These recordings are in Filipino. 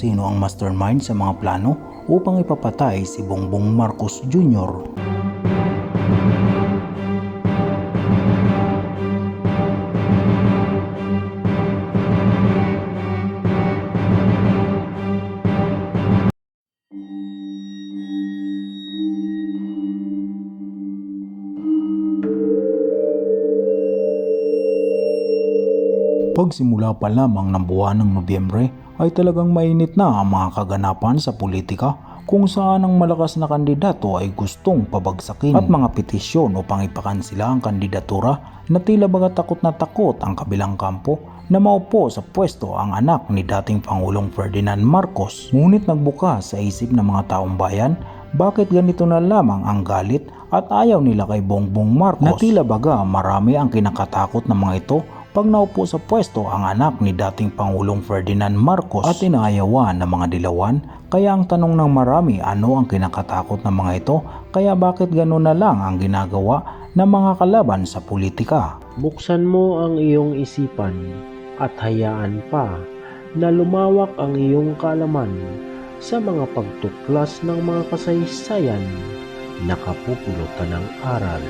sino ang mastermind sa mga plano upang ipapatay si Bongbong Marcos Jr. Pagsimula pa lamang ng buwan ng Nobyembre ay talagang mainit na ang mga kaganapan sa politika kung saan ang malakas na kandidato ay gustong pabagsakin at mga petisyon upang ipakansila ang kandidatura na tila baga takot na takot ang kabilang kampo na maupo sa pwesto ang anak ni dating Pangulong Ferdinand Marcos. Ngunit nagbukas sa isip ng mga taong bayan bakit ganito na lamang ang galit at ayaw nila kay Bongbong Marcos na tila baga marami ang kinakatakot ng mga ito pag naupo sa pwesto ang anak ni dating Pangulong Ferdinand Marcos at inaayawan ng mga dilawan kaya ang tanong ng marami ano ang kinakatakot ng mga ito kaya bakit gano'n na lang ang ginagawa ng mga kalaban sa politika. Buksan mo ang iyong isipan at hayaan pa na lumawak ang iyong kaalaman sa mga pagtuklas ng mga kasaysayan na kapupulutan ng aral.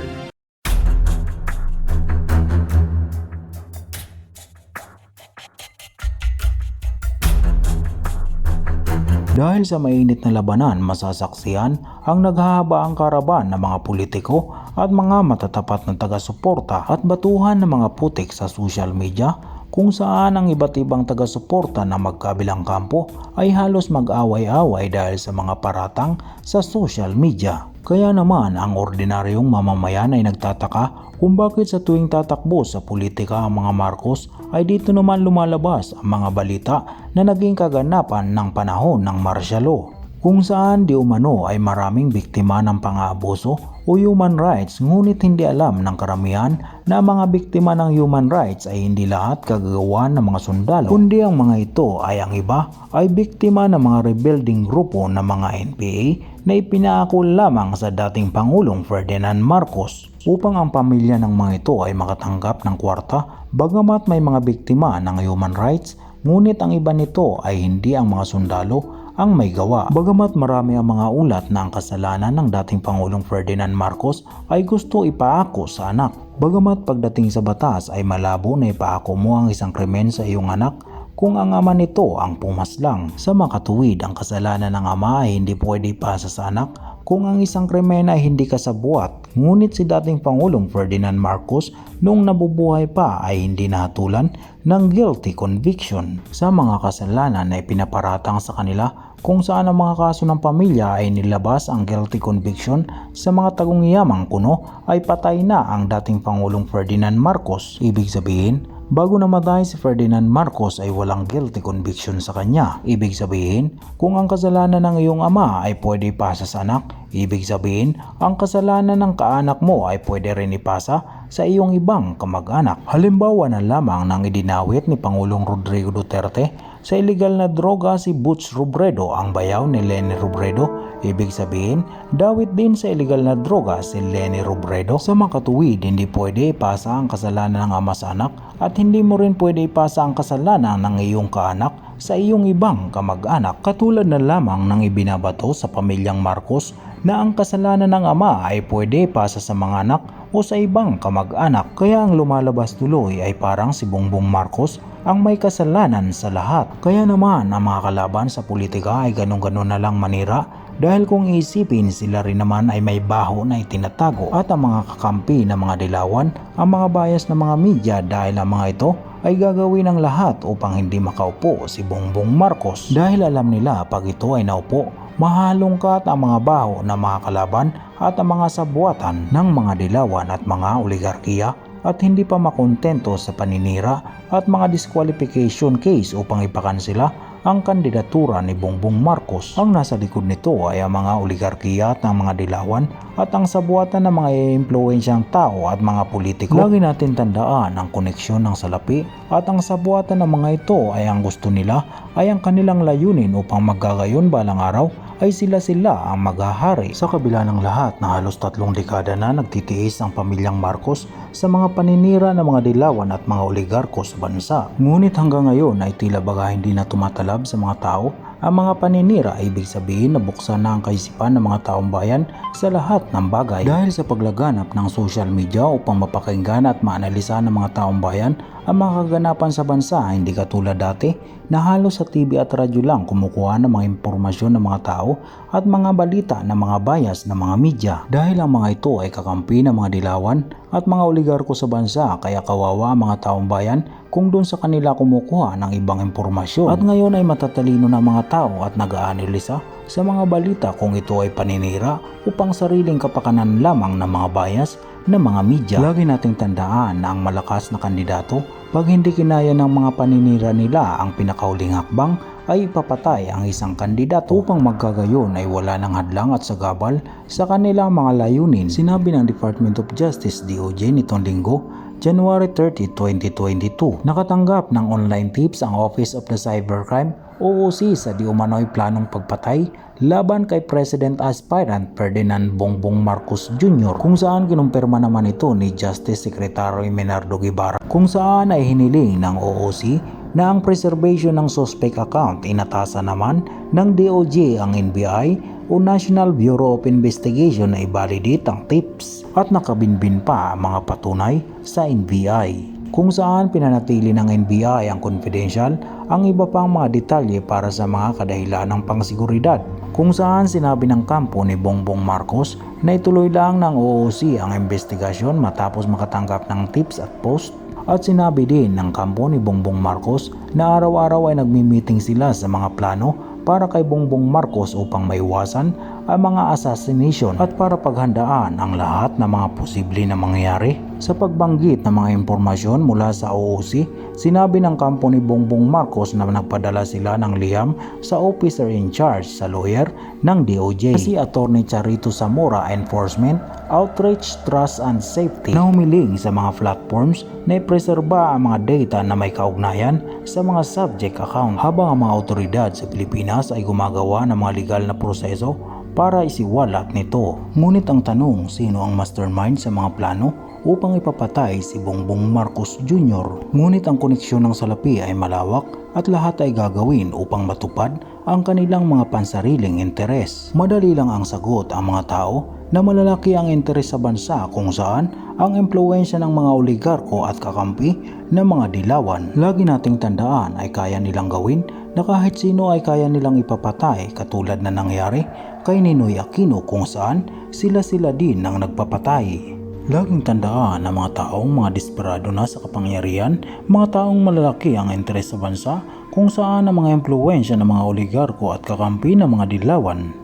Dahil sa mainit na labanan, masasaksihan ang naghahabaang karaban ng mga politiko at mga matatapat na taga-suporta at batuhan ng mga putik sa social media kung saan ang iba't ibang taga-suporta na magkabilang kampo ay halos mag-away-away dahil sa mga paratang sa social media. Kaya naman ang ordinaryong mamamayan ay nagtataka kung bakit sa tuwing tatakbo sa politika ang mga Marcos ay dito naman lumalabas ang mga balita na naging kaganapan ng panahon ng martial law kung saan di umano ay maraming biktima ng pang-aabuso o human rights ngunit hindi alam ng karamihan na mga biktima ng human rights ay hindi lahat kagagawa ng mga sundalo kundi ang mga ito ay ang iba ay biktima ng mga rebuilding grupo ng mga NPA na ipinaako lamang sa dating Pangulong Ferdinand Marcos upang ang pamilya ng mga ito ay makatanggap ng kwarta bagamat may mga biktima ng human rights ngunit ang iba nito ay hindi ang mga sundalo ang may gawa. Bagamat marami ang mga ulat na ang kasalanan ng dating Pangulong Ferdinand Marcos ay gusto ipaako sa anak. Bagamat pagdating sa batas ay malabo na ipaako mo ang isang krimen sa iyong anak kung ang ama nito ang pumaslang. Sa makatuwid, ang kasalanan ng ama ay hindi pwede ipasa sa anak kung ang isang krimen ay hindi kasabuat. Ngunit si dating Pangulong Ferdinand Marcos noong nabubuhay pa ay hindi nahatulan ng guilty conviction sa mga kasalanan na ipinaparatang sa kanila kung saan ang mga kaso ng pamilya ay nilabas ang guilty conviction sa mga tagungiyamang kuno ay patay na ang dating Pangulong Ferdinand Marcos. Ibig sabihin, Bago namatay si Ferdinand Marcos ay walang guilty conviction sa kanya. Ibig sabihin, kung ang kasalanan ng iyong ama ay pwede ipasa sa anak, ibig sabihin, ang kasalanan ng kaanak mo ay pwede rin ipasa sa iyong ibang kamag-anak. Halimbawa na lamang ng idinawit ni Pangulong Rodrigo Duterte sa illegal na droga si Butch Robredo ang bayaw ni Lenny Robredo. Ibig sabihin, dawit din sa illegal na droga si Lenny Robredo. Sa makatuwid, hindi pwede ipasa ang kasalanan ng ama sa anak at hindi mo rin pwede ipasa ang kasalanan ng iyong kaanak sa iyong ibang kamag-anak. Katulad na lamang ng ibinabato sa pamilyang Marcos na ang kasalanan ng ama ay pwede ipasa sa mga anak o sa ibang kamag-anak. Kaya ang lumalabas tuloy ay parang si Bongbong Marcos ang may kasalanan sa lahat. Kaya naman ang mga kalaban sa politika ay ganun-ganun na lang manira dahil kung isipin sila rin naman ay may baho na itinatago at ang mga kakampi ng mga dilawan ang mga bias ng mga media dahil ang mga ito ay gagawin ang lahat upang hindi makaupo si Bongbong Marcos dahil alam nila pag ito ay naupo mahalongkat ang mga baho ng mga kalaban at ang mga sabuatan ng mga dilawan at mga oligarkiya at hindi pa makontento sa paninira at mga disqualification case upang ipakansila ang kandidatura ni Bongbong Marcos. Ang nasa likod nito ay ang mga oligarkiya at ang mga dilawan at ang sabuatan ng mga impluensyang tao at mga politiko. Lagi natin tandaan ang koneksyon ng salapi at ang sabuatan ng mga ito ay ang gusto nila ay ang kanilang layunin upang magkagayon balang araw ay sila-sila ang maghahari. Sa kabila ng lahat na halos tatlong dekada na nagtitiis ang pamilyang Marcos sa mga paninira ng mga dilawan at mga oligarko sa bansa. Ngunit hanggang ngayon ay tila baga hindi na tumatalab sa mga tao Ang mga paninira ay ibig sabihin na buksan na ang kaisipan ng mga taong bayan sa lahat ng bagay. Dahil sa paglaganap ng social media upang mapakinggan at maanalisa ng mga taong bayan ang mga kaganapan sa bansa hindi katulad dati na halos sa TV at radyo lang kumukuha ng mga impormasyon ng mga tao at mga balita ng mga bias ng mga media. Dahil ang mga ito ay kakampi ng mga dilawan at mga oligarko sa bansa kaya kawawa ang mga taong bayan kung doon sa kanila kumukuha ng ibang impormasyon. At ngayon ay matatalino ng mga tao at nag-aanalisa sa mga balita kung ito ay paninira upang sariling kapakanan lamang ng mga bias ng mga media. Lagi nating tandaan na ang malakas na kandidato pag hindi kinaya ng mga paninira nila ang pinakauling hakbang ay ipapatay ang isang kandidato upang magkagayon ay wala ng hadlang at sagabal sa kanilang mga layunin. Sinabi ng Department of Justice DOJ nitong linggo January 30, 2022. Nakatanggap ng online tips ang Office of the Cybercrime OOC sa di umano'y planong pagpatay laban kay President Aspirant Ferdinand Bongbong Marcos Jr. kung saan kinumpirma naman ito ni Justice Secretary Menardo Guevara kung saan ay hiniling ng OOC na ang preservation ng suspect account inatasan naman ng DOJ ang NBI o National Bureau of Investigation na i-validate ang tips at nakabinbin pa ang mga patunay sa NBI kung saan pinanatili ng NBI ang confidential ang iba pang mga detalye para sa mga kadahilan ng pangsiguridad kung saan sinabi ng kampo ni Bongbong Marcos na ituloy lang ng OOC ang investigasyon matapos makatanggap ng tips at post at sinabi din ng kampo ni Bongbong Marcos na araw-araw ay nagmi-meeting sila sa mga plano para kay Bongbong Marcos upang maiwasan ang mga assassination at para paghandaan ang lahat ng mga posible na mangyayari. Sa pagbanggit ng mga impormasyon mula sa OOC, sinabi ng kampo ni Bongbong Marcos na nagpadala sila ng liham sa officer in charge sa lawyer ng DOJ si Attorney Charito Zamora Enforcement, Outreach, Trust and Safety. Na humiling sa mga platforms na ipreserba ang mga data na may kaugnayan sa mga subject account. Habang ang mga otoridad sa Pilipinas ay gumagawa ng mga legal na proseso para isiwalat nito. Ngunit ang tanong, sino ang mastermind sa mga plano upang ipapatay si Bongbong Marcos Jr. Ngunit ang koneksyon ng salapi ay malawak at lahat ay gagawin upang matupad ang kanilang mga pansariling interes. Madali lang ang sagot ang mga tao na malalaki ang interes sa bansa kung saan ang impluensya ng mga oligarko at kakampi ng mga dilawan. Lagi nating tandaan ay kaya nilang gawin na kahit sino ay kaya nilang ipapatay katulad na nangyari kay Ninoy Aquino kung saan sila-sila din ang nagpapatay. Laging tandaan na mga taong mga desperado na sa kapangyarihan, mga taong malalaki ang interes sa bansa kung saan ang mga impluensya ng mga oligarko at kakampi ng mga dilawan